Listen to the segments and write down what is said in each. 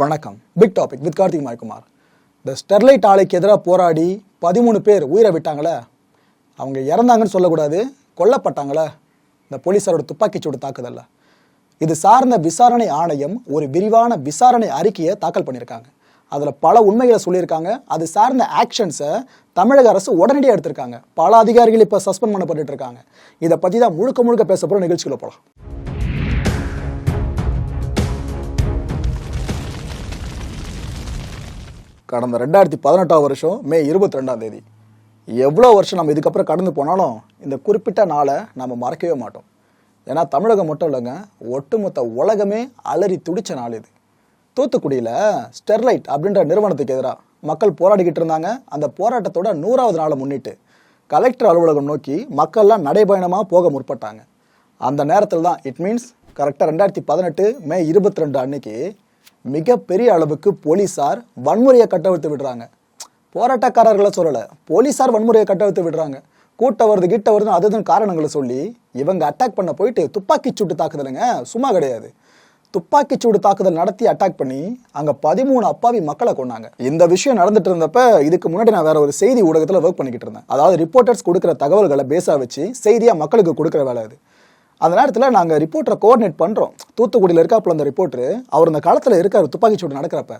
வணக்கம். Big topic with Karthik மாய்குமார் இந்த ஸ்டெர்லைட் ஆலைக்கு எதிராக போராடி பதிமூணு பேர் உயிரை விட்டாங்களே? அவங்க இறந்தாங்கன்னு சொல்லக்கூடாது கொல்லப்பட்டாங்களே? இந்த போலீஸாரோட துப்பாக்கிச்சூடு தாக்குதல்ல. இது சார்ந்த விசாரணை ஆணையம் ஒரு விரிவான விசாரணை அறிக்கையை தாக்கல் பண்ணியிருக்காங்க. அதில் பல உண்மைகளை சொல்லியிருக்காங்க. அது சார்ந்த ஆக்ஷன்ஸை தமிழக அரசு உடனடியாக எடுத்திருக்காங்க. பல அதிகாரிகள் இப்போ சஸ்பெண்ட் பண்ணப்பட்டு இருக்காங்க. இதை பற்றி தான் முழுக்க முழுக்க பேச போகிற நிகழ்ச்சிகளை போகலாம் கடந்த ரெண்டாயிரத்தி பதினெட்டாம் வருஷம் மே இருபத்தி ரெண்டாம் தேதி. எவ்வளோ வருஷம் நம்ம இதுக்கப்புறம் கடந்து போனாலும் இந்த குறிப்பிட்ட நாளை நம்ம மறக்கவே மாட்டோம். ஏன்னா தமிழகம் மட்டும் இல்லைங்க ஒட்டுமொத்த உலகமே அலறி துடிச்ச நாள் இது. தூத்துக்குடியில் ஸ்டெர்லைட் அப்படின்ற நிறுவனத்துக்கு எதிராக மக்கள் போராடிக்கிட்டு இருந்தாங்க. அந்த போராட்டத்தோட நூறாவது நாளை முன்னிட்டு கலெக்டர் அலுவலகம் நோக்கி மக்கள்லாம் நடைபயணமாக போக முற்பட்டாங்க. அந்த நேரத்தில் தான் இட் மீன்ஸ் கரெக்டாக ரெண்டாயிரத்தி பதினெட்டு மே இருபத்தி ரெண்டு அன்னைக்கு மிகப்பெரிய அளவுக்கு போலீஸார் வன்முறையை கட்டவிழ்த்து விடுறாங்க. போராட்டக்காரர்களை சொல்லலை. போலீஸார் வன்முறையை கட்டவிழ்த்து விடுறாங்க. கூட்டம் வருது கிட்ட வருதுன்னு அதுதான் காரணங்களை சொல்லி இவங்க அட்டாக் பண்ண போயிட்டு துப்பாக்கி சூட்டு தாக்குதலுங்க சும்மா கிடையாது. துப்பாக்கி சூடு தாக்குதல் நடத்தி அட்டாக் பண்ணி அங்க பதிமூணு அப்பாவி மக்களை கொண்டாங்க இந்த விஷயம் நடந்துட்டு இருந்தப்ப இதுக்கு முன்னாடி நான் வேற ஒரு செய்தி ஊடகத்தில் ஒர்க் பண்ணிக்கிட்டு இருந்தேன். அதாவது ரிப்போர்ட்டர்ஸ் கொடுக்குற தகவல்களை பேஸா வச்சு செய்தியா மக்களுக்கு கொடுக்குற வேலை அது. அந்த நேரத்தில் நாங்கள் ரிப்போர்ட்டரை கோஆர்டினேட் பண்ணுறோம் தூத்துக்குடியில் இருக்காப்புல அந்த ரிப்போர்ட்ரு அவர் அந்த களத்தில் இருக்கார் துப்பாக்கி சூடு நடக்கிறப்ப.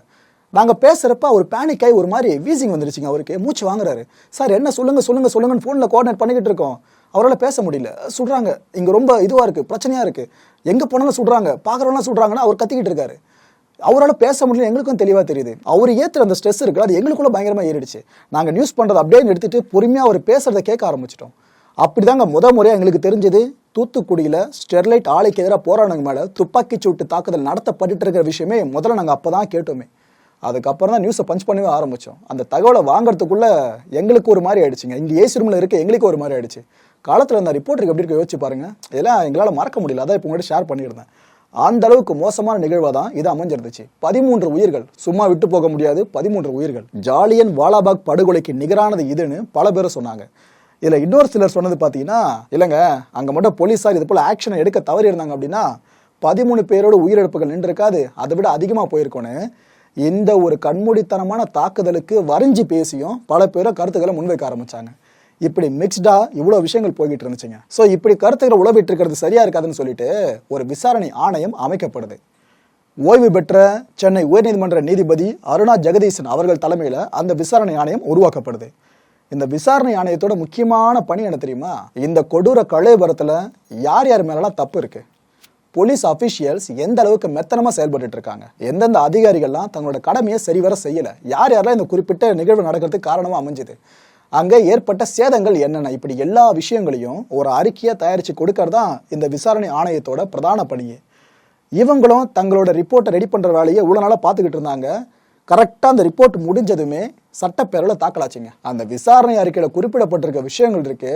நாங்கள் பேசுகிறப்ப அவர் பேனிக் ஆகி ஒரு மாதிரி வீசிங் வந்துருச்சுங்க அவருக்கு. மூச்சு வாங்குறாரு. சார் என்ன சொல்லுங்கள் சொல்லுங்கள் சொல்லுங்கன்னு ஃபோனில் கோஆர்டினேட் பண்ணிக்கிட்டு இருக்கோம். அவரால் பேச முடியல. சுடுறாங்க. இங்கே ரொம்ப இதுவாக இருக்குது பிரச்சனையாக இருக்குது எங்கே போனாலும் சுடுறாங்க பார்க்குறவங்களாம் சுடுறாங்கன்னா அவர் கத்திக்கிட்டு இருக்காரு. அவரால் பேச முடியல எங்களுக்கும் தெளிவாக தெரியுது. அவர் ஏற்றுற அந்த ஸ்ட்ரெஸ் இருக்குது அது எங்களுக்குள்ளே பயங்கரமாக ஏறிடுச்சு. நாங்கள் நியூஸ் பண்ணுறது அப்படியே எடுத்துகிட்டு பொறுமையாக அவர் பேசுகிறத கேட்க ஆரம்பிச்சிட்டோம். அப்படிதாங்க. முத முறையாக எங்களுக்கு தெரிஞ்சது தூத்துக்குடியில் ஸ்டெர்லைட் ஆலைக்கு எதிராக போராடுங்க மேலே துப்பாக்கி சூட்டு தாக்குதல் நடத்தப்பட்டு இருக்கிற விஷயமே முதல்ல நாங்கள் அப்போ தான் கேட்டோமே. அதுக்கப்புறம் தான் நியூஸை பஞ்ச் பண்ணவே ஆரம்பித்தோம் அந்த தகவலை வாங்குறதுக்குள்ள எங்களுக்கு ஒரு மாதிரி ஆயிடுச்சுங்க. இங்கே ஏசி ரூமில் இருக்க எங்களுக்கு ஒரு மாதிரி ஆயிடுச்சு. காலத்தில் அந்த ரிப்போர்ட்டருக்கு எப்படி இருக்க யோசிச்சு பாருங்க. இதெல்லாம் எங்களால் மறக்க முடியல. அதான் இப்போ உங்கள்கிட்ட ஷேர் பண்ணியிருந்தேன். அந்த அளவுக்கு மோசமான நிகழ்வாக தான் இது அமைஞ்சிருந்துச்சு. பதிமூன்று உயிர்கள் சும்மா விட்டு போக முடியாது. பதிமூன்று உயிர்கள். ஜாலியன் வாலாபாக் படுகொலைக்கு நிகரானது இதுன்னு பல பேர் சொன்னாங்க. இதில் இன்னொரு சிலர் சொன்னது பார்த்தீங்கன்னா இல்லைங்க அங்கே மட்டும் போலீஸார் இது போல் ஆக்ஷனை எடுக்க தவறி இருந்தாங்க அப்படின்னா பதிமூணு பேரோட உயிரிழப்புகள் நின்றுருக்காது. அதை விட அதிகமாக போயிருக்கோன்னு இந்த ஒரு கண்மூடித்தனமான தாக்குதலுக்கு வரைஞ்சி பேசியும் பல பேரை கருத்துக்களை முன்வைக்க ஆரம்பித்தாங்க இப்படி மிக்ஸ்டாக இவ்வளோ விஷயங்கள் போய்கிட்டு இருந்துச்சுங்க. ஸோ இப்படி கருத்துக்களை உழவிட்டு இருக்கிறது சரியா இருக்காதுன்னு சொல்லிட்டு ஒரு விசாரணை ஆணையம் அமைக்கப்படுது. ஓய்வு பெற்ற சென்னை உயர்நீதிமன்ற நீதிபதி அருணா ஜெகதீசன் அவர்கள் தலைமையில் அந்த விசாரணை ஆணையம் உருவாக்கப்படுது. இந்த விசாரணை ஆணையத்தோட முக்கியமான பணி என்ன தெரியுமா? இந்த கொடூர கலைபரத்தில் யார் யார் மேலெல்லாம் தப்பு இருக்கு? போலீஸ் அஃபிஷியல்ஸ் எந்த அளவுக்கு மெத்தனமாக செயல்பட்டு இருக்காங்க? எந்தெந்த அதிகாரிகள்லாம் தங்களோட கடமையை சரிவர செய்யலை? யார் யாரெல்லாம் இந்த குறிப்பிட்ட நிகழ்வு நடக்கிறதுக்கு காரணமாக அமைஞ்சுது? அங்கே ஏற்பட்ட சேதங்கள் என்னென்ன? இப்படி எல்லா விஷயங்களையும் ஒரு அறிக்கையை தயாரித்து கொடுக்கறது தான் இந்த விசாரணை ஆணையத்தோட பிரதான பணியே. இவங்களும் தங்களோட ரிப்போர்ட்டை ரெடி பண்ணுற வேலையை இவ்வளோ நாளாக பார்த்துக்கிட்டு இருந்தாங்க. கரெக்டாக அந்த ரிப்போர்ட் முடிஞ்சதுமே சட்டப்பேரவில் தாக்கலாச்சுங்க. அந்த விசாரணை அறிக்கையில் குறிப்பிடப்பட்டிருக்க விஷயங்கள் இருக்கு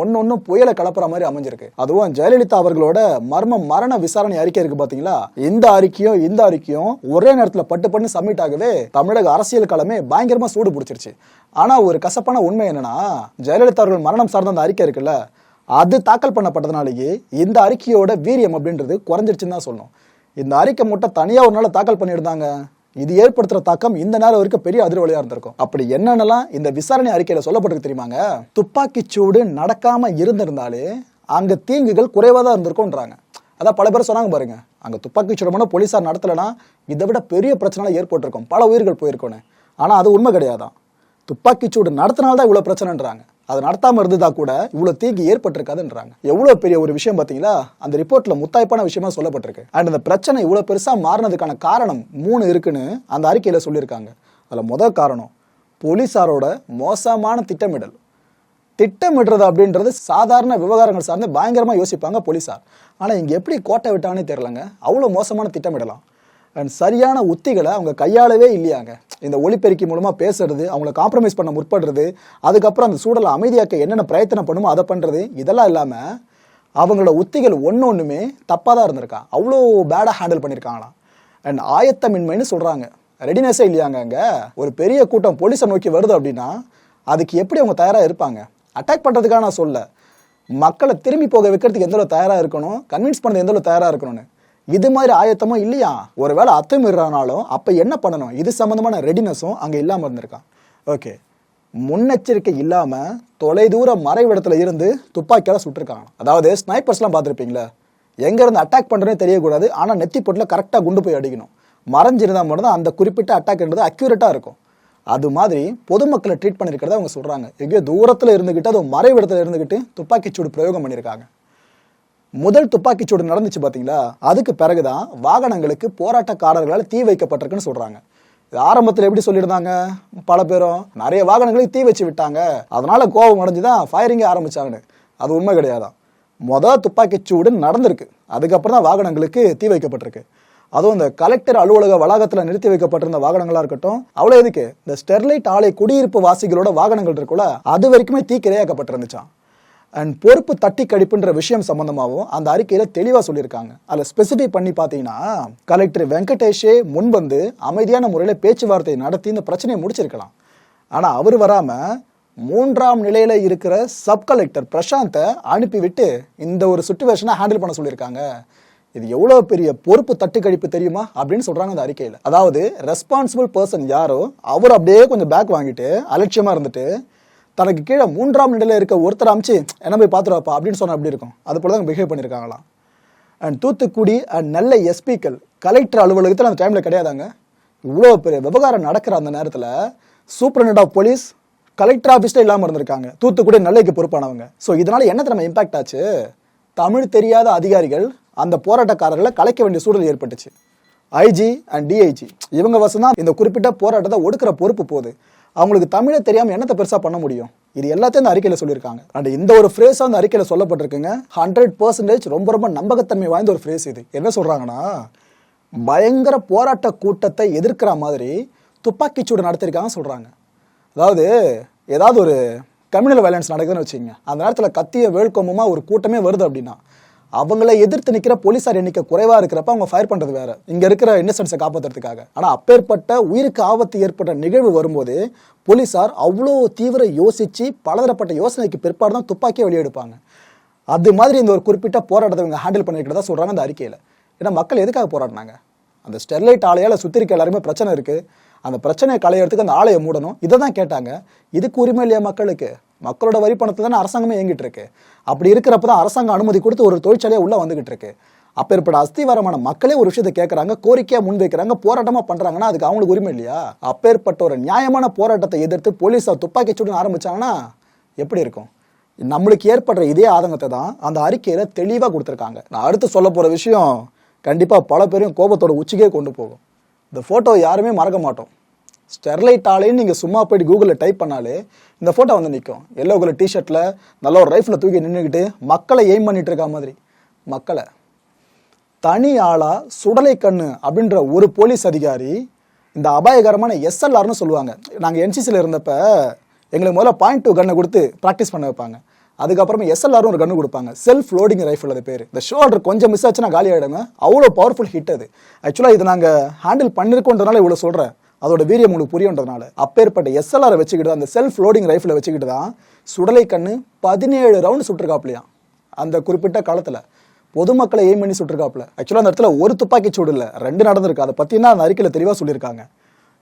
ஒன்று ஒன்றும் புயலை கலப்புற மாதிரி அமைஞ்சிருக்கு. அதுவும் ஜெயலலிதா அவர்களோட மர்ம மரண விசாரணை அறிக்கை இருக்கு பார்த்தீங்களா இந்த அறிக்கையும் இந்த அறிக்கையும் ஒரே நேரத்தில் பட்டு பண்ணி சப்மிட் ஆகவே தமிழக அரசியல் களமே பயங்கரமாக சூடு பிடிச்சிருச்சு. ஆனால் ஒரு கசப்பான உண்மை என்னன்னா ஜெயலலிதா அவர்கள் மரணம் சார்ந்த அந்த அறிக்கை இருக்குல்ல அது தாக்கல் பண்ணப்பட்டதுனாலேயே இந்த அறிக்கையோட வீரியம் அப்படின்றது குறைஞ்சிருச்சுன்னு தான் சொல்லணும். இந்த அறிக்கை மட்டும் தனியாக ஒரு நாள் தாக்கல் பண்ணியிருந்தாங்க. இது ஏற்படுத்துற தாக்கம் இந்த நேரம் வரைக்கும் பெரிய அதிர்வலையா இருந்திருக்கும். அப்படி என்னென்னலாம் இந்த விசாரணை அறிக்கையில சொல்லப்பட்டிருக்கு தெரியுமாங்க? துப்பாக்கி சூடு நடக்காம இருந்திருந்தாலே அங்க தீங்குகள் குறைவாக தான் இருந்திருக்கும்ன்றாங்க. அதான் பல பேர் சொன்னாங்க பாருங்க. அங்க துப்பாக்கி சூடு மட்டும் போலீஸார் நடத்தலைன்னா இதை விட பெரிய பிரச்சனை ஏற்பட்டிருக்கும். பல உயிர்கள் போயிருக்கோன்னு ஆனா அது உண்மை கிடையாதான். துப்பாக்கிச்சூடு நடத்தினால்தான் இவ்வளவு பிரச்சனைன்றாங்க. அது நடத்தாம இருந்ததா கூட இவ்வளவு தீங்கு ஏற்பட்டிருக்காதுன்றாங்க. எவ்வளவு பெரிய ஒரு விஷயம் பாத்தீங்களா அந்த ரிப்போர்ட்ல முத்தாய்ப்பான விஷயமா சொல்லப்பட்டிருக்கு. அண்ட் அந்த பிரச்சனை இவ்வளவு பெருசா மாறினதுக்கான காரணம் மூணு இருக்குன்னு அந்த அறிக்கையில சொல்லியிருக்காங்க. அதுல முதல் காரணம் போலீசாரோட மோசமான திட்டமிடல். திட்டமிடுறது அப்படின்றது சாதாரண விவகாரங்கள் சார்ந்து பயங்கரமாக யோசிப்பாங்க போலீஸார் ஆனால் இங்கே எப்படி கோட்டை விட்டாங்கன்னு தெரிலங்க அவ்வளோ மோசமான திட்டமிடலாம். அண்ட் சரியான உத்திகளை அவங்க கையாளவே இல்லையாங்க. இந்த ஒளிப்பெருக்கி மூலமாக பேசுறது அவங்கள காம்ப்ரமைஸ் பண்ண முற்படுறது அதுக்கப்புறம் அந்த சூழலை அமைதியாக்க என்னென்ன பிரயத்தனம் பண்ணுமோ அதை பண்ணுறது இதெல்லாம் இல்லாமல் அவங்களோட உத்திகள் ஒன்று ஒன்றுமே தப்பாக தான் இருந்திருக்கா. அவ்வளோ பேடாக ஹேண்டில் பண்ணியிருக்காங்களாம் அண்ட் ஆயத்தமின்மைன்னு சொல்கிறாங்க ரெடினஸே இல்லையாங்க அங்கே? ஒரு பெரிய கூட்டம் போலீஸை நோக்கி வருது அப்படின்னா அதுக்கு எப்படி அவங்க தயாராக இருப்பாங்க? அட்டாக் பண்ணுறதுக்காக நான் சொல்ல மக்களை திரும்பி போக வைக்கிறதுக்கு எந்த அளவு தயாராக இருக்கணும்? கன்வின்ஸ் பண்ணுறது எந்த அளவு தயாராக இருக்கணும்னு. இது மாதிரி ஆயத்தமும் இல்லையா? ஒருவேளை அத்துமீறானாலும் அப்போ என்ன பண்ணணும்? இது சம்மந்தமான ரெடினஸும் அங்கே இல்லாமல் இருந்திருக்கான். ஓகே முன்னெச்சரிக்கை இல்லாமல் தொலைதூர மறைவிடத்துல இருந்து துப்பாக்கியால் சுட்டிருக்காங்க அதாவது ஸ்னைப்பர்ஸ்லாம் பார்த்துருப்பீங்களா? எங்கேருந்து அட்டாக் பண்ணுறதே தெரியக்கூடாது. ஆனால் நெத்தி பொட்டில் கரெக்டாக குண்டு போய் அடிக்கணும். மறைஞ்சிருந்தா மட்டும்தான் அந்த குறிப்பிட்ட அட்டாக்ன்றது அக்யூரேட்டாக இருக்கும். அது மாதிரி பொதுமக்களை ட்ரீட் பண்ணியிருக்கிறத அவங்க சொல்கிறாங்க எங்கேயோ தூரத்தில் இருந்துக்கிட்டு அதுவும் மறைவிடத்தில் இருந்துக்கிட்டு துப்பாக்கிச்சூடு பிரயோகம் பண்ணியிருக்காங்க முதல் துப்பாக்கிச்சூடு நடந்துச்சு பார்த்தீங்களா அதுக்கு பிறகுதான் வாகனங்களுக்கு போராட்டக்காரர்களால் தீ வைக்கப்பட்டிருக்குன்னு சொல்றாங்க. இது ஆரம்பத்தில் எப்படி சொல்லியிருந்தாங்க? பல பேரும் நிறைய வாகனங்களுக்கு தீ வச்சு விட்டாங்க. அதனால கோபம் அடைஞ்சு தான் ஃபயரிங்கே ஆரம்பிச்சாங்கன்னு. அது உண்மை கிடையாதான் மொதல் துப்பாக்கிச்சூடு நடந்திருக்கு. அதுக்கப்புறம் தான் வாகனங்களுக்கு தீ வைக்கப்பட்டிருக்கு. அதுவும் இந்த கலெக்டர் அலுவலக வளாகத்தில் நிறுத்தி வைக்கப்பட்டிருந்த வாகனங்களாக இருக்கட்டும் அவ்வளோ எதுக்கு? இந்த ஸ்டெர்லைட் ஆலை குடியிருப்பு வாசிகளோட வாகனங்கள் இருக்குல்ல அது வரைக்குமே தீக்கிரையாக்கப்பட்டிருந்துச்சான் அண்ட் பொறுப்பு தட்டி கழிப்புன்ற விஷயம் சம்பந்தமாகவும் அந்த அறிக்கையில தெளிவா சொல்லியிருக்காங்க. அதில் ஸ்பெசிஃபை பண்ணி பார்த்தீங்கன்னா கலெக்டர் வெங்கடேஷே முன் வந்து அமைதியான முறையில் பேச்சுவார்த்தை நடத்தி இந்த பிரச்சனையை முடிச்சிருக்கலாம். ஆனா அவர் வராம மூன்றாம் நிலையில இருக்கிற சப் கலெக்டர் பிரசாந்தை அனுப்பிவிட்டு இந்த ஒரு சுச்சுவேஷனை ஹேண்டில் பண்ண சொல்லியிருக்காங்க. இது எவ்வளவு பெரிய பொறுப்பு தட்டு கழிப்பு தெரியுமா அப்படின்னு சொல்றாங்க அந்த அறிக்கையில. அதாவது ரெஸ்பான்சிபிள் பர்சன் யாரோ அவர் அப்படியே கொஞ்சம் பேக் வாங்கிட்டு அலட்சியமா இருந்துட்டு தனக்கு கீழே மூன்றாம் நிலையில் இருக்க ஒருத்தர் அமைச்சு என்ன போய் பார்த்துருவாப்பா அப்படின்னு சொன்னால் அப்படி இருக்கும். அது போல தான் பிஹேவ் பண்ணியிருக்காங்களாம் அண்ட் தூத்துக்குடி அண்ட் நல்ல எஸ்பிக்கள் கலெக்டர் அலுவலகத்தில் அந்த டைமில் கிடையாதாங்க இவ்வளோ பெரிய விவகாரம் நடக்கிற அந்த நேரத்தில் சூப்பரண்ட் ஆஃப் போலீஸ் கலெக்டர் ஆஃபீஸில் இல்லாமல் இருந்திருக்காங்க. தூத்துக்குடி நல்லைக்கு பொறுப்பானவங்க. ஸோ இதனால் என்ன நம்ம இம்பாக்ட் ஆச்சு? தமிழ் தெரியாத அதிகாரிகள் அந்த போராட்டக்காரர்களை கலைக்க வேண்டிய சூழல் ஏற்பட்டுச்சு. ஐஜி அண்ட் டிஐஜி இவங்க வசம் தான் இந்த குறிப்பிட்ட போராட்டத்தை ஒடுக்கிற பொறுப்பு போகுது. அவங்களுக்கு தமிழை தெரியாமல் என்னத்தை பெருசாக பண்ண முடியும்? இது எல்லாத்தையும் அந்த அறிக்கையில் சொல்லியிருக்காங்க. அண்ட் இந்த ஒரு ஃப்ரேஸாக அந்த அறிக்கையில் சொல்லப்பட்டிருக்குங்க. ஹண்ட்ரட் பர்சன்டேஜ் ரொம்ப ரொம்ப நம்பகத்தன்மை வாய்ந்த ஒரு ஃப்ரேஸ் இது. என்ன சொல்கிறாங்கன்னா பயங்கர போராட்ட கூட்டத்தை எதிர்க்கிற மாதிரி துப்பாக்கிச்சூடு நடத்திருக்காங்க சொல்கிறாங்க அதாவது ஏதாவது ஒரு கம்யூனல் வயலன்ஸ் நடக்குதுன்னு வச்சுக்கோங்க. அந்த நேரத்தில் கத்திய வேழ்க்கோமமா ஒரு கூட்டமே வருது அப்படின்னா அவங்கள எதிர்த்து நிற்கிற போலீசார் எண்ணிக்கை குறைவா இருக்கிறப்ப அவங்க ஃபயர் பண்றது வேற. இங்க இருக்கிற இன்னசென்ஸை காப்பாற்றுறதுக்காக ஆனா அப்பேற்பட்ட உயிருக்கு ஆபத்து ஏற்பட்ட நிகழ்வு வரும்போது போலீசார் அவ்வளோ தீவிர யோசிச்சு பலதரப்பட்ட யோசனைக்கு பிற்பாடு தான் துப்பாக்கியை வெளியெடுப்பாங்க. அது மாதிரி இந்த ஒரு குறிப்பிட்ட போராட்டத்தை இவங்க ஹேண்டில் பண்ணிருக்கிறதா சொல்றாங்க அந்த அறிக்கையில். ஏன்னா மக்கள் எதுக்காக போராடினாங்க? அந்த ஸ்டெர்லைட் ஆலையால சுற்றி இருக்க எல்லாருமே பிரச்சனை இருக்கு. அந்த பிரச்சனையை களையறதுக்கு அந்த ஆலையை மூடணும். இதை தான் கேட்டாங்க. இதுக்கு உரிமை இல்லையா மக்களுக்கு? மக்களோட வரி பணத்தை தானே அரசாங்கமே இயங்கிட்டு இருக்கு அப்படி இருக்கிறப்ப தான் அரசாங்கம் அனுமதி கொடுத்து ஒரு தொழிற்சாலையை உள்ள வந்துகிட்டு இருக்கு அப்பேற்பட்ட அஸ்திவாரமான மக்களே ஒரு விஷயத்தை கேட்கறாங்க கோரிக்கையா முன்வைக்கிறாங்க போராட்டமா பண்றாங்கன்னா அதுக்கு அவங்களுக்கு உரிமை இல்லையா? அப்பேற்பட்ட ஒரு நியாயமான போராட்டத்தை எதிர்த்து போலீஸார் துப்பாக்கி சூடு ஆரம்பிச்சாங்கன்னா எப்படி இருக்கும்? நம்மளுக்கு ஏற்படுற இதே ஆதங்கத்தை தான் அந்த அறிக்கையில தெளிவா கொடுத்துருக்காங்க. நான் அடுத்து சொல்ல போற விஷயம் கண்டிப்பா பல பேரும் கோபத்தோட உச்சிக்கே கொண்டு போகும். இந்த ஃபோட்டோ யாருமே மறக்க மாட்டோம். ஸ்டெர்லைட் ஆலைன்னு நீங்கள் சும்மா போயிட்டு கூகுளில் டைப் பண்ணாலே இந்த ஃபோட்டோ வந்து நிற்கும் எல்லோ கலர் டிஷர்ட்டில் நல்ல ஒரு ரைஃபில் தூக்கி நின்றுக்கிட்டு மக்களை எய்ம் பண்ணிட்டு இருக்க மாதிரி. மக்களை. தனி ஆளாக சுடலை கண்ணு அப்படின்ற ஒரு போலீஸ் அதிகாரி இந்த அபாயகரமான எஸ்எல்ஆர்னு சொல்லுவாங்க. நாங்கள் என்சிசியில் இருந்தப்போ எங்களுக்கு முதல்ல பாயிண்ட் டூ கன்னை கொடுத்து ப்ராக்டிஸ் பண்ண வைப்பாங்க. அதுக்கப்புறமா எஸ்எல்ஆரும் ஒரு கன்று கொடுப்பாங்க. செல்ஃப் லோடிங் ரைஃபிள் அது பேர். இந்த ஷோல்டர் கொஞ்சம் மிஸ் ஆச்சுன்னா காலி ஆகிடுங்க அவ்வளோ பவர்ஃபுல் ஹிட் அது. ஆக்சுவலாக இது நாங்கள் ஹேண்டில் பண்ணிருக்கோன்றதுனால இவ்வளோ சொல்கிறேன் அதோட வீரியம் உங்களுக்கு புரியுன்றதுனால அப்பேற்பட்ட எஸ்எல்ஆரை வச்சுக்கிட்டு அந்த செல்ஃப் லோடிங் ரைஃபிளை வச்சுக்கிட்டு தான் சுடலை கண்ணு பதினேழு ரவுண்டு சுட்டிருக்காப்லையாம் அந்த குறிப்பிட்ட காலத்தில். பொதுமக்களை எய்ம் பண்ணி சுட்டிருக்காப்புல. ஆக்சுவலாக அந்த இடத்துல ஒரு துப்பாக்கி சூடு இல்லை. ரெண்டு நடந்திருக்கு. அதை பற்றினா அந்த அறிக்கையில் தெளிவாக சொல்லியிருக்காங்க.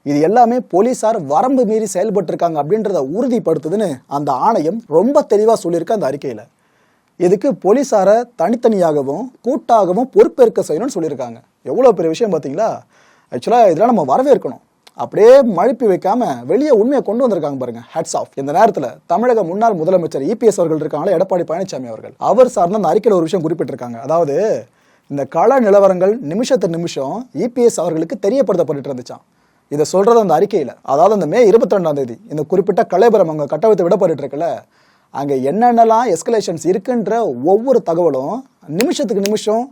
இது எல்லாமே போலீசார் வரம்பு மீறி செயல்பட்டு இருக்காங்க அப்படின்றத உறுதிப்படுத்துதுன்னு அந்த ஆணையம் ரொம்ப தெளிவாக சொல்லியிருக்கு அந்த அறிக்கையில். இதுக்கு போலீசாரை தனித்தனியாகவும் கூட்டாகவும் பொறுப்பேற்க செய்யணும்னு சொல்லியிருக்காங்க. எவ்வளோ பெரிய விஷயம் பார்த்தீங்களா? ஆக்சுவலாக இதெல்லாம் நம்ம வரவேற்கணும். அப்படியே மழுப்பி வைக்காம வெளியே உண்மையை கொண்டு வந்திருக்காங்க பாருங்க ஹெட்ஸ் ஆஃப் இந்த நேரத்தில் தமிழக முன்னாள் முதலமைச்சர் இபிஎஸ் அவர்கள் இருக்காங்களா எடப்பாடி பழனிசாமி அவர்கள். அவர் சார்ந்த அந்த அறிக்கையில் ஒரு விஷயம் குறிப்பிட்டிருக்காங்க. அதாவது இந்த கள நிலவரங்கள் நிமிஷத்து நிமிஷம் இபிஎஸ் அவர்களுக்கு தெரியப்படுத்தப்பட்டு இருந்துச்சான் இதை சொல்றது அந்த அறிக்கையில். அதாவது அந்த மே இருபத்தி ரெண்டாம் தேதி இந்த குறிப்பிட்ட கலைபுரம் அங்கே கட்டவித்து விடப்பட்டு இருக்குல்ல அங்கே என்னென்னலாம் எஸ்கலேஷன்ஸ் இருக்குன்ற ஒவ்வொரு தகவலும் நிமிஷத்துக்கு நிமிஷம்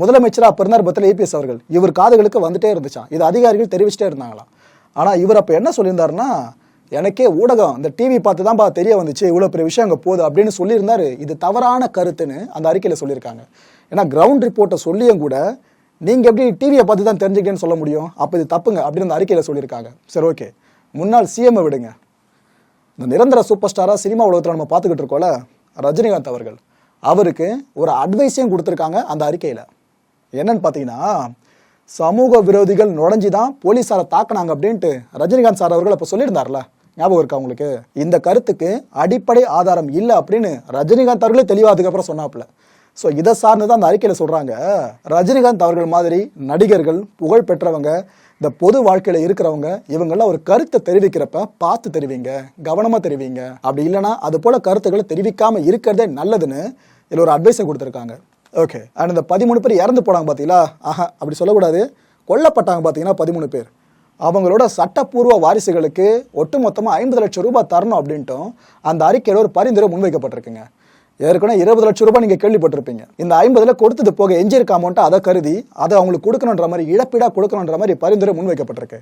முதலமைச்சராக பிறந்தார் பத்தில் ஏபிஎஸ் அவர்கள். இவர் காதுகளுக்கு வந்துட்டே இருந்துச்சான் இது அதிகாரிகள் தெரிவிச்சிட்டே இருந்தாங்களாம். ஆனால் இவர் அப்போ என்ன சொல்லியிருந்தாருன்னா எனக்கே ஊடகம் இந்த டிவி பார்த்து தான் பா தெரிய வந்துச்சு இவ்வளோ பெரிய விஷயம் அங்கே போகுது அப்படின்னு சொல்லியிருந்தாரு. இது தவறான கருத்துன்னு அந்த அறிக்கையில் சொல்லியிருக்காங்க. ஏன்னா கிரவுண்ட் ரிப்போர்ட்டை சொல்லியும் கூட நீங்கள் எப்படி டிவியை பார்த்து தான் தெரிஞ்சுக்கிட்டேன்னு சொல்ல முடியும்? அப்போ இது தப்புங்க அப்படின்னு அந்த அறிக்கையில் சொல்லியிருக்காங்க. சரி ஓகே. முன்னாள் சிஎம்ஐ விடுங்க. இந்த நிரந்தர சூப்பர் ஸ்டாராக சினிமா உலகத்தில் நம்ம பார்த்துக்கிட்டு இருக்கோம்ல ரஜினிகாந்த் அவர்கள். அவருக்கு ஒரு அட்வைஸையும் கொடுத்துருக்காங்க அந்த அறிக்கையில். என்னன்னு பார்த்தீங்கன்னா சமூக விரோதிகள் நுழைஞ்சி தான் போலீஸாரை தாக்குனாங்க அப்படின்ட்டு ரஜினிகாந்த் சார் அவர்கள் அப்போ சொல்லியிருந்தார்ல. ஞாபகம் இருக்கா உங்களுக்கு? இந்த கருத்துக்கு அடிப்படை ஆதாரம் இல்லை அப்படின்னு ரஜினிகாந்த் அவர்களே தெளிவாக அதுக்கப்புறம் சொன்னாப்புல. ஸோ இதை சார்ந்து தான் அந்த அறிக்கையில் சொல்கிறாங்க ரஜினிகாந்த் அவர்கள் மாதிரி நடிகர்கள் புகழ் பெற்றவங்க இந்த பொது வாழ்க்கையில் இருக்கிறவங்க இவங்கெல்லாம் ஒரு கருத்தை தெரிவிக்கிறப்ப பார்த்து தெரிவிங்க கவனமாக தெரிவிங்க. அப்படி இல்லைன்னா அது போல கருத்துக்களை தெரிவிக்காமல் இருக்கிறதே நல்லதுன்னு இதில் ஒரு அட்வைஸை கொடுத்துருக்காங்க. ஓகே அண்ட் இந்த பதிமூணு பேர் இறந்து போனாங்க பார்த்தீங்களா ஆஹா அப்படி சொல்லக்கூடாது. கொல்லப்பட்டாங்க பார்த்தீங்கன்னா பதிமூணு பேர். அவங்களோட சட்டப்பூர்வ வாரிசுகளுக்கு ஒட்டுமொத்தமாக ஐம்பது லட்சம் ரூபாய் தரணும் அப்படின்ட்டும் அந்த அறிக்கையில் ஒரு பரிந்துரை முன்வைக்கப்பட்டிருக்குங்க. ஏற்கனவே இருபது லட்சம் ரூபாய் நீங்கள் கேள்விப்பட்டிருப்பீங்க. இந்த ஐம்பதுல கொடுத்தது போக எஞ்சிருக்க அமௌண்ட்டை அதை கருதி அதை அவங்களுக்கு கொடுக்கணுன்ற மாதிரி இழப்பீடாக கொடுக்கணுன்ற மாதிரி பரிந்துரை முன்வைக்கப்பட்டிருக்கு.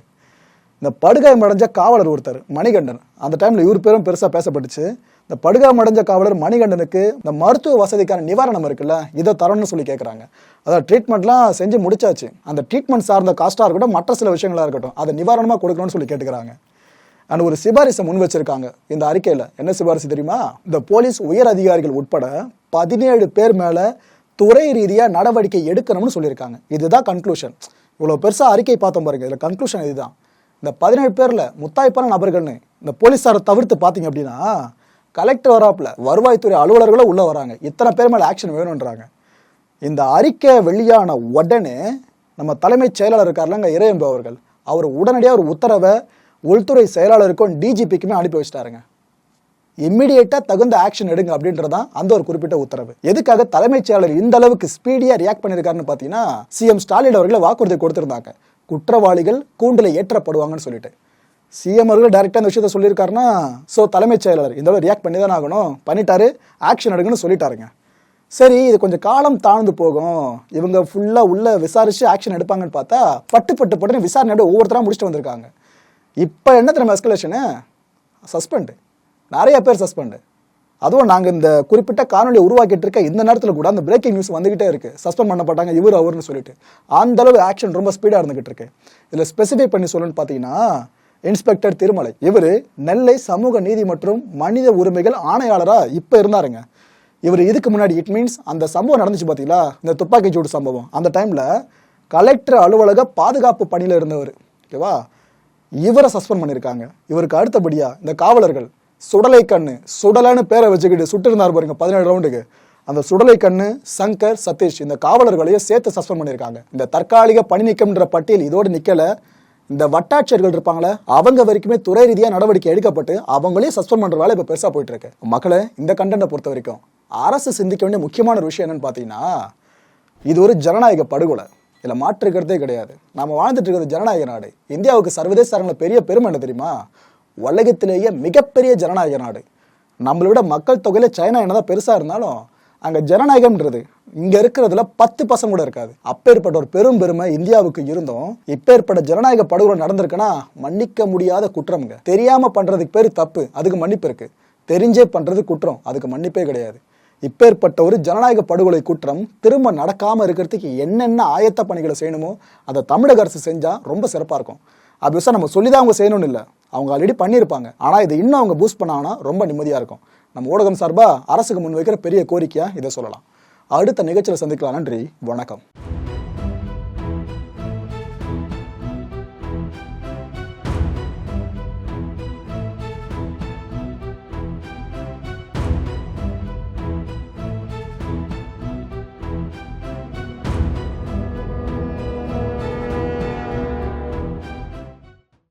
இந்த படுகாயம் அடைஞ்ச காவலர் ஒருத்தர் மணிகண்டன். அந்த டைமில் இவர் பேரும் பெருசாக பேசப்பட்டுச்சு. இந்த படுகாயம் அடைஞ்ச காவலர் மணிகண்டனுக்கு இந்த மருத்துவ வசதிக்கான நிவாரணம் இருக்குல்ல இதை தரணும்னு சொல்லி கேட்குறாங்க அதாவது ட்ரீட்மெண்ட்லாம் செஞ்சு முடிச்சாச்சு. அந்த ட்ரீட்மெண்ட் சார்ந்த காஸ்ட்டாக இருக்கட்டும் மற்ற சில விஷயங்களா இருக்கட்டும் அதை நிவாரணமாக கொடுக்கணும்னு சொல்லி கேட்டுக்கிறாங்க. அண்ட் ஒரு சிபாரிசை முன் வச்சிருக்காங்க. இந்த அறிக்கையில். என்ன சிபாரிசு தெரியுமா? இந்த போலீஸ் உயர் அதிகாரிகள் உட்பட பதினேழு பேர் மேலே துறை ரீதியாக நடவடிக்கை எடுக்கணும்னு சொல்லியிருக்காங்க. இதுதான் கன்க்ளூஷன் இவ்வளோ பெருசாக அறிக்கை பார்த்தோம் பாருங்க. இதில் கன்க்ளூஷன் இதுதான். இந்த பதினேழு பேரில் முத்தாய்ப்பான நபர்கள்னு இந்த போலீஸாரை தவிர்த்து பார்த்தீங்க அப்படின்னா கலெக்டர் வராப்பில் வருவாய்த்துறை அலுவலர்களும் உள்ளே வராங்க. இத்தனை பேர் மேலே ஆக்ஷன் வேணுன்றாங்க இந்த அறிக்கை வெளியான உடனே நம்ம தலைமைச் செயலாளர் இருக்கார்லங்க இறையம்பு அவர்கள். அவர் உடனடியாக ஒரு உத்தரவை உள்துறை செயலாளருக்கும் டிஜிபிக்குமே அனுப்பி வச்சிட்டாருங்க. இம்மிடியேட்டாக தகுந்த ஆக்ஷன் எடுங்க அப்படின்றதான் அந்த ஒரு குறிப்பிட்ட உத்தரவு. எதுக்காக தலைமைச் செயலாளர் இந்த அளவுக்கு ஸ்பீடியாக ரியாக்ட் பண்ணியிருக்காருன்னு பார்த்தீங்கன்னா சிஎம் ஸ்டாலின் அவர்களை வாக்குறுதி கொடுத்துருந்தாங்க. குற்றவாளிகள் கூண்டில் ஏற்றப்படுவாங்கன்னு சொல்லிட்டு. சிஎம் அவர்கள் டேரெக்டாக இந்த விஷயத்த சொல்லியிருக்காருன்னா ஸோ தலைமைச் செயலாளர் இந்த அளவு ரியாக்ட் பண்ணி தானே ஆகணும் பண்ணிட்டாரு ஆக்ஷன் எடுங்கன்னு சொல்லிட்டாருங்க. சரி இது கொஞ்சம் காலம் தாழ்ந்து போகும். இவங்க ஃபுல்லாக உள்ள விசாரிச்சு ஆக்ஷன் எடுப்பாங்கன்னு பார்த்தா பட்டு பட்டு பட்டுன்னு விசாரணையோட ஒவ்வொருத்தராக முடிச்சுட்டு வந்திருக்காங்க. இப்போ என்ன திரும்ப எஸ்கலேஷனு சஸ்பெண்டு நிறைய பேர் சஸ்பெண்டு அதுவும் நாங்கள் இந்த குறிப்பிட்ட காணொலியை உருவாக்கிட்டு இருக்க இந்த நேரத்தில் கூட அந்த பிரேக்கிங் நியூஸ் வந்துகிட்டே இருக்கு. சஸ்பெண்ட் பண்ணப்பட்டாங்க இவர் அவர்னு சொல்லிட்டு. அந்த அளவு ஆக்ஷன் ரொம்ப ஸ்பீடாக இருந்துகிட்டு இருக்கு. இதில் ஸ்பெசிஃபை பண்ணி சொல்லணும்னு பார்த்தீங்கன்னா இன்ஸ்பெக்டர் திருமலை இவர் நெல்லை சமூக நீதி மற்றும் மனித உரிமைகள் ஆணையாளராக இப்போ இருந்தாருங்க. இவர் இதுக்கு முன்னாடி இட் மீன்ஸ் அந்த சம்பவம் நடந்துச்சு பார்த்தீங்களா இந்த துப்பாக்கி சூடு சம்பவம். அந்த டைமில் கலெக்டர் அலுவலக பாதுகாப்பு பணியில் இருந்தவர். ஓகேவா இவரை சஸ்பெண்ட் பண்ணியிருக்காங்க இவருக்கு அடுத்தபடியாக இந்த காவலர்கள் சுடலை கண்ணு சுடலைன்னு பேரை வச்சுக்கிட்டு சுட்டு இருந்தார் பாருங்க பதினேழு ரவுண்டுக்கு அந்த சுடலை கண்ணு சங்கர் சதீஷ் இந்த காவலர்களையும் சேர்த்து சஸ்பெண்ட் பண்ணியிருக்காங்க இந்த தற்காலிக பணி நீக்கம்ன்ற பட்டியல் இதோடு நிற்கலை இந்த வட்டாட்சியர்கள் இருப்பாங்களே அவங்க வரைக்குமே துறை ரீதியாக நடவடிக்கை எடுக்கப்பட்டு அவங்களையும் சஸ்பெண்ட் பண்ணுற வேலை இப்போ பெருசாக போயிட்டு இருக்கு மக்களை இந்த கண்டென்ட்டை பொறுத்த வரைக்கும் அரசு சிந்திக்க வேண்டிய முக்கியமான ஒரு விஷயம் என்னன்னு பார்த்தீங்கன்னா இது ஒரு ஜனநாயக படுகொலை. இதில் மாற்றுக்கிறதே கிடையாது. நாம் வாழ்ந்துட்டு இருக்கிறது ஜனநாயக நாடு. இந்தியாவுக்கு சர்வதேச அரங்கில் பெரிய பெருமை என்ன தெரியுமா? உலகத்திலேயே மிகப்பெரிய ஜனநாயக நாடு. நம்மளை விட மக்கள் தொகையில் சைனா என்னதான் பெருசாக இருந்தாலும் அங்கே ஜனநாயகம்ன்றது இங்கே இருக்கிறதுல பத்து பசங்க கூட இருக்காது. அப்பேற்பட்ட ஒரு பெரும் பெருமை இந்தியாவுக்கு இருந்தும் இப்பேற்பட்ட ஜனநாயக படுகொலை நடந்திருக்குன்னா மன்னிக்க முடியாத குற்றம்ங்க. தெரியாமல் பண்ணுறதுக்கு பேர் தப்பு அதுக்கு மன்னிப்பு இருக்குது தெரிஞ்சே பண்ணுறது குற்றம் அதுக்கு மன்னிப்பே கிடையாது. இப்பேற்பட்ட ஒரு ஜனநாயக படுகொலை குற்றம் திரும்ப நடக்காமல் இருக்கிறதுக்கு என்னென்ன ஆயத்த பணிகளை செய்யணுமோ அதை தமிழக அரசு செஞ்சா ரொம்ப சிறப்பாக இருக்கும். அது நம்ம சொல்லி தான் அவங்க செய்யணும்னு இல்லை. அவங்க ஆல்ரெடி பண்ணியிருப்பாங்க. ஆனால் இது இன்னும் அவங்க பூஸ்ட் பண்ணாங்கன்னா ரொம்ப நிம்மதியாக இருக்கும். நம்ம ஊடகம் சார்பாக அரசுக்கு முன் வைக்கிற பெரிய கோரிக்கையாக இதை சொல்லலாம். அடுத்த நிகழ்ச்சியில் சந்திக்கலாம். நன்றி. வணக்கம்.